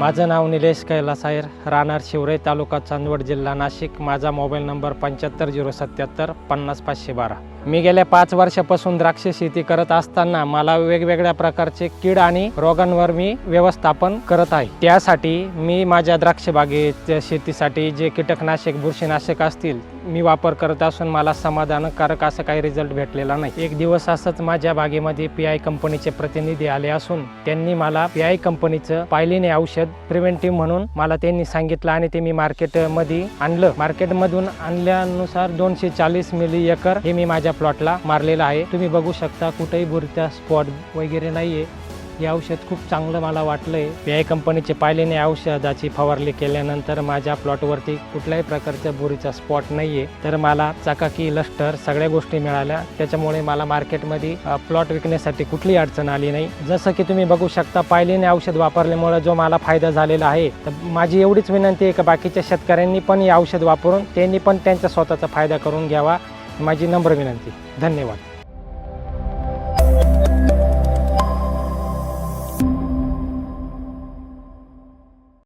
माझं नाव निलेश कैलास आहेर राहणार शिवरे तालुका चांदवड जिल्हा नाशिक. माझा मोबाईल नंबर पंच्याहत्तर झिरो सत्याहत्तर पन्नास पाचशे बारा. मी गेल्या पाच वर्षापासून द्राक्ष शेती करत असताना मला वेगवेगळ्या प्रकारचे कीड आणि रोगांवर मी व्यवस्थापन करत आहे. त्यासाठी मी माझ्या द्राक्षबागेच्या शेतीसाठी जे कीटकनाशक बुरशीनाशक असतील मी वापर करत असून मला समाधानकारक असं काही रिझल्ट भेटलेला नाही. एक दिवस असंच माझ्या बागेमध्ये पी आय कंपनीचे प्रतिनिधी आले असून त्यांनी मला पी आय कंपनीचं पायलीने औषध प्रिव्हेंटिव्ह म्हणून मला त्यांनी सांगितलं आणि ते मी मार्केटमध्ये आणलं. मार्केटमधून आणल्यानुसार दोनशे चाळीस मिली एकर हे मी माझ्या प्लॉटला मारलेलं आहे. तुम्ही बघू शकता कुठेही बुरत्या स्पॉट वगैरे नाहीये. हे औषध खूप चांगलं मला वाटलंय. पी आय कंपनीचे पाहिलेने औषधाची फवारणी केल्यानंतर माझ्या प्लॉटवरती कुठल्याही प्रकारच्या बुरीचा स्पॉट नाहीये. तर मला चाकाकी लस्टर सगळ्या गोष्टी मिळाल्या. त्याच्यामुळे मला मार्केटमध्ये प्लॉट विकण्यासाठी कुठलीही अडचण आली नाही. जसं की तुम्ही बघू शकता पाहिलेने औषध वापरल्यामुळे जो मला फायदा झालेला आहे तर माझी एवढीच विनंती आहे की बाकीच्या शेतकऱ्यांनी पण हे औषध वापरून त्यांनी पण त्यांचा स्वतःचा फायदा करून घ्यावा. माझी नम्र विनंती. धन्यवाद.